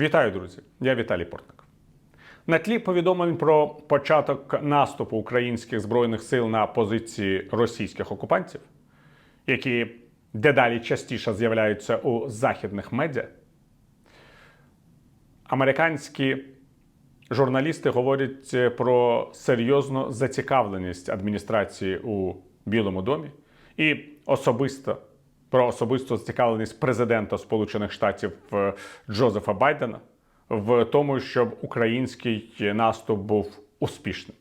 Вітаю, друзі! Я Віталій Портник. На тлі повідомлень про початок наступу українських збройних сил на позиції російських окупантів, які дедалі частіше з'являються у західних медіа, американські журналісти говорять про серйозну зацікавленість адміністрації у Білому домі і особисто про особисту зацікавленість президента Сполучених Штатів е, Джозефа Байдена в тому, щоб український наступ був успішним.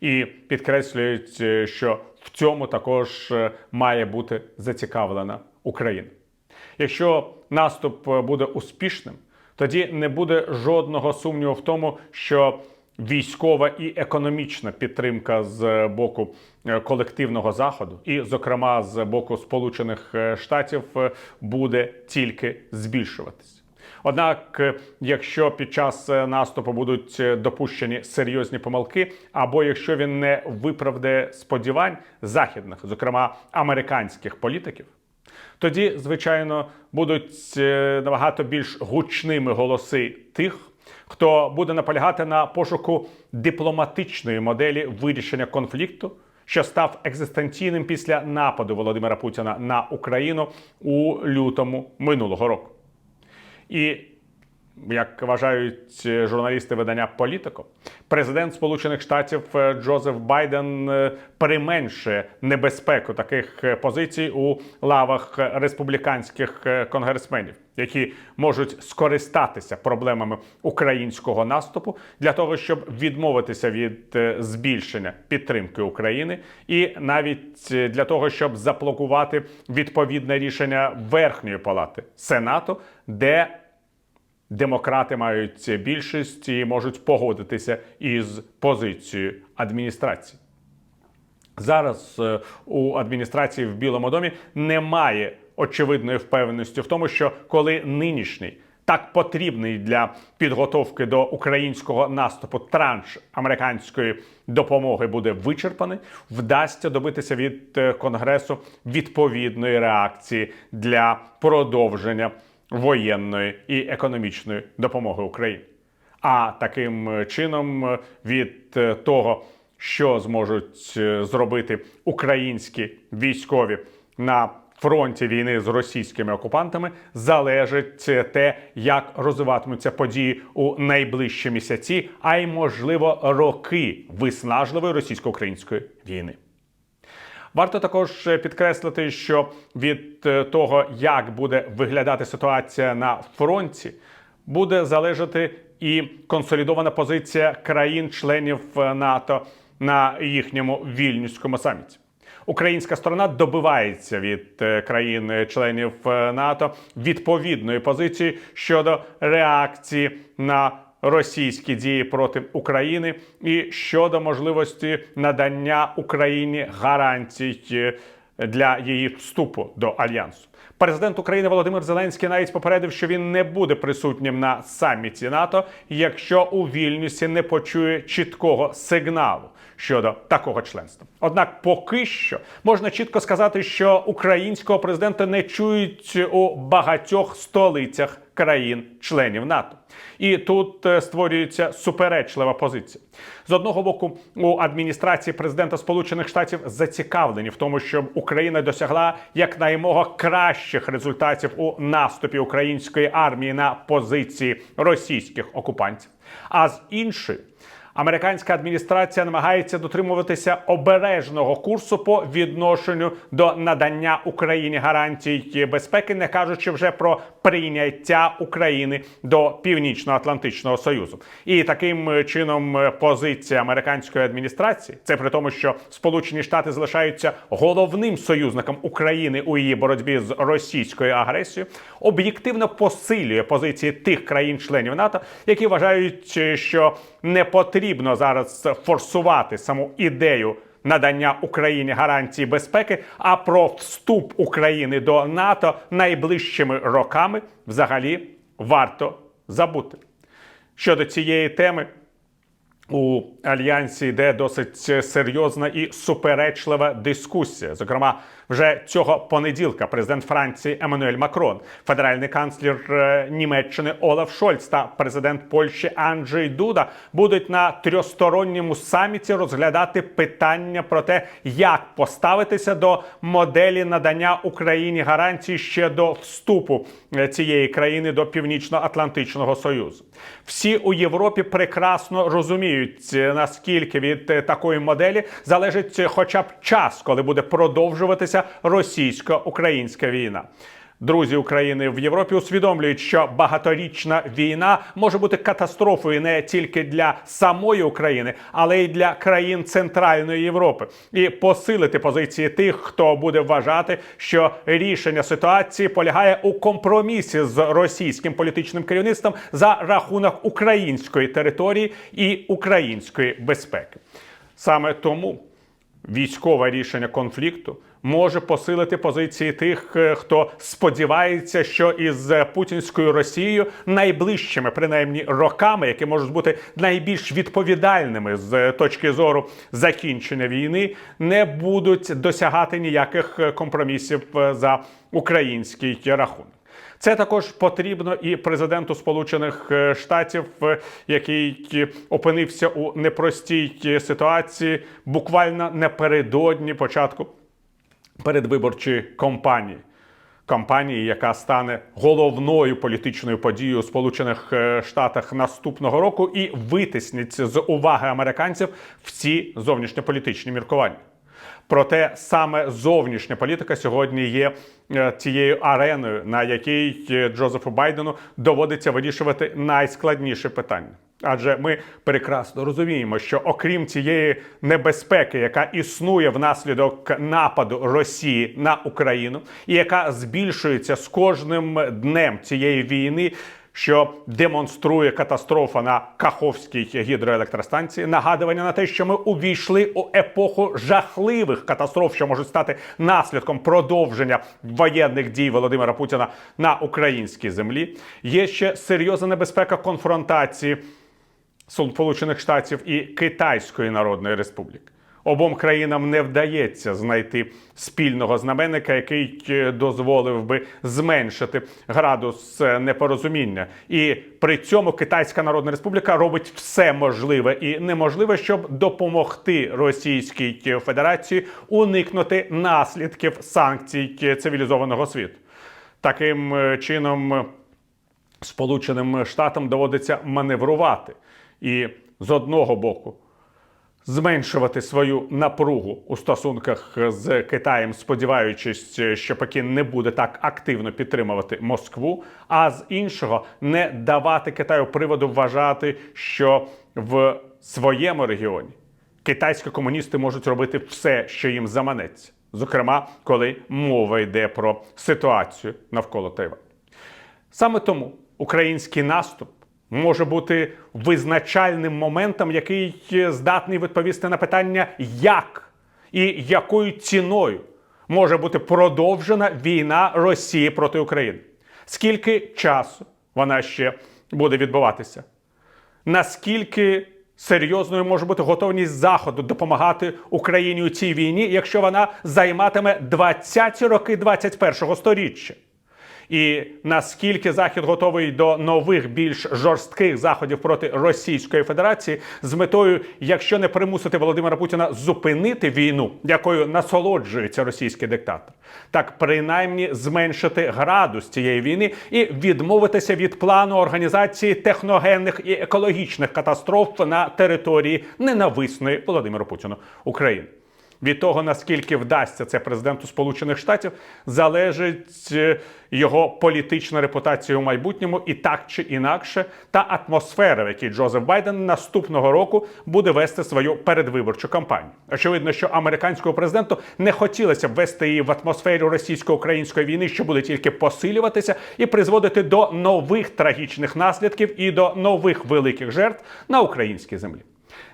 І підкреслюють, е, що в цьому також е, має бути зацікавлена Україна. Якщо наступ буде успішним, тоді не буде жодного сумніву в тому, що військова і економічна підтримка з боку е, колективного заходу, і, зокрема, з боку Сполучених е, Штатів, е, буде тільки збільшуватись. Однак, якщо під час наступу будуть допущені серйозні помилки, або якщо він не виправдає сподівань західних, зокрема американських політиків, тоді, звичайно, будуть набагато більш гучними голоси тих, хто буде наполягати на пошуку дипломатичної моделі вирішення конфлікту, що став екзистенційним після нападу Володимира Путіна на Україну у лютому минулого року. І як вважають е, журналісти видання Політико, президент Сполучених Штатів е, Джозеф Байден е, применшує небезпеку таких позицій у лавах республіканських конгресменів, які можуть скористатися проблемами українського наступу для того, щоб відмовитися від е, збільшення підтримки України, і навіть е, для того, щоб заблокувати відповідне рішення верхньої палати Сенату, де демократи мають більшість і можуть погодитися із позицією адміністрації. Зараз е, у адміністрації в Білому домі немає очевидної впевненості в тому, що коли нинішній так потрібний для підготовки до українського наступу транш американської допомоги буде вичерпаний, вдасться добитися від е, конгресу відповідної реакції для продовження воєнної і економічної допомоги Україні. А таким е, чином е, від того, що зможуть зробити українські військові на фронті війни з російськими окупантами, залежить те, як розвиватимуться події у найближчі місяці, а й можливо роки виснажливої російсько-української війни. Варто також підкреслити, що від е, того, як буде виглядати ситуація на фронті, буде залежати і консолідована позиція країн-членів е, НАТО на їхньому вільнюському саміті. Українська сторона добивається від е, країн-членів е, НАТО відповідної позиції щодо реакції на російські дії проти України і щодо можливості надання Україні гарантій е, для її вступу до альянсу. Президент України Володимир Зеленський навіть попередив, що він не буде присутнім на саміті НАТО, якщо у Вільнюсі не почує чіткого сигналу щодо такого членства. Однак, поки що можна чітко сказати, що українського президента не чують у багатьох столицях країн-членів НАТО. І тут е, створюється суперечлива позиція. З одного боку, у адміністрації президента Сполучених Штатів зацікавлені в тому, щоб Україна досягла якнаймога кращих результатів у наступі української армії на позиції російських окупантів. А з іншої Американська адміністрація намагається дотримуватися обережного курсу по відношенню до надання Україні гарантій безпеки, не кажучи вже про прийняття України до Північно-Атлантичного Союзу. І таким чином е, позиція американської адміністрації це при тому, що Сполучені Штати залишаються головним союзником України у її боротьбі з російською агресією, об'єктивно посилює позиції тих країн-членів НАТО, які вважають, е, що не потрібно зараз форсувати саму ідею надання Україні гарантії безпеки, а про вступ України до НАТО найближчими роками взагалі варто забути. Щодо цієї теми. У альянсі йде досить серйозна і суперечлива дискусія. Зокрема, Вже цього понеділка президент Франції Еммануель Макрон, федеральний канцлер е, Німеччини Олаф Шольц та президент Польщі Анджей Дуда будуть на трьохсторонньому саміті розглядати питання про те, як поставитися до моделі надання Україні гарантій ще до вступу е, цієї країни до Північно-Атлантичного Союзу. Всі у Європі прекрасно розуміють, е, наскільки від такої моделі залежить хоча б час, коли буде продовжуватися російсько-українська війна. Друзі України в Європі усвідомлюють, що багаторічна війна може бути катастрофою не тільки для самої України, але й для країн Центральної Європи, і посилити позиції тих, хто буде вважати, що рішення ситуації полягає у компромісі з російським політичним керівництвом за рахунок української території і української безпеки. Саме тому військове рішення конфлікту може посилити позиції тих, е, хто сподівається, що із е, путінською Росією найближчими, принаймні роками, які можуть бути найбільш відповідальними з е, точки зору закінчення війни, не будуть досягати ніяких компромісів за український рахунок. Це також потрібно і президенту Сполучених е, Штатів, е, який е, опинився у непростій ситуації буквально напередодні початку передвиборчої кампанії. Кампанії, яка стане головною політичною подією у Сполучених Штатах наступного року, і витиснить з уваги американців всі зовнішньополітичні міркування. Проте саме зовнішня політика сьогодні є е, тією ареною, на якій е, Джозефу Байдену доводиться вирішувати найскладніші питання. Адже ми прекрасно розуміємо, що окрім цієї небезпеки, яка існує внаслідок нападу Росії на Україну, і яка збільшується з кожним днем цієї війни, що демонструє катастрофа на Каховській гідроелектростанції, нагадування на те, що ми увійшли у епоху жахливих катастроф, що можуть стати наслідком продовження воєнних дій Володимира Путіна на українській землі. Є ще серйозна небезпека конфронтації Сполучених Штатів і Китайської Народної Республіки. Обом країнам не вдається знайти спільного знаменника, який е, дозволив би зменшити градус е, непорозуміння. І при цьому Китайська Народна Республіка робить все можливе і неможливе, щоб допомогти Російській Федерації уникнути наслідків санкцій е, цивілізованого світу. Таким е, чином. е, Сполученим Штатам доводиться маневрувати і з одного боку зменшувати свою напругу у стосунках з Китаєм, сподіваючись, що Пекін не буде так активно підтримувати Москву, а з іншого не давати Китаю приводу вважати, що в своєму регіоні китайські комуністи можуть робити все, що їм заманеться, зокрема, коли мова йде про ситуацію навколо Тайвану. Саме тому український наступ може бути визначальним моментом, який здатний відповісти на питання, як і якою ціною може бути продовжена війна Росії проти України. Скільки часу вона ще буде відбуватися? Наскільки серйозною може бути готовність Заходу допомагати Україні у цій війні, якщо вона займатиме 20-ті роки 21-го сторіччя? І наскільки Захід готовий до нових більш жорстких заходів проти Російської Федерації з метою, якщо не примусити Володимира Путіна зупинити війну, якою насолоджується російський диктатор, так принаймні зменшити градус цієї війни і відмовитися від плану організації техногенних і екологічних катастроф на території ненависної Володимиру Путіну України. Від того, наскільки вдасться це президенту Сполучених Штатів, залежить е, його політична репутація у майбутньому і так чи інакше, та атмосфера, в якій Джозеф Байден наступного року буде вести свою передвиборчу кампанію. Очевидно, що американському президенту не хотілося б вести її в атмосфері російсько-української війни, що буде тільки посилюватися і призводити до нових трагічних наслідків і до нових великих жертв на українській землі.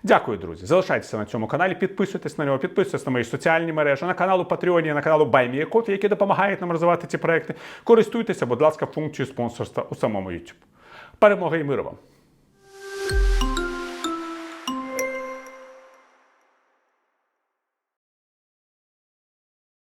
Дякую, друзі. Залишайтеся на цьому каналі, підписуйтесь на нього, підписуйтесь на мої соціальні мережі, на каналу Patreon, на каналу Кофі, які допомагають нам розвивати ці проекти. Користуйтеся, будь ласка, функцією спонсорства у самому YouTube. Перемоги і миру вам!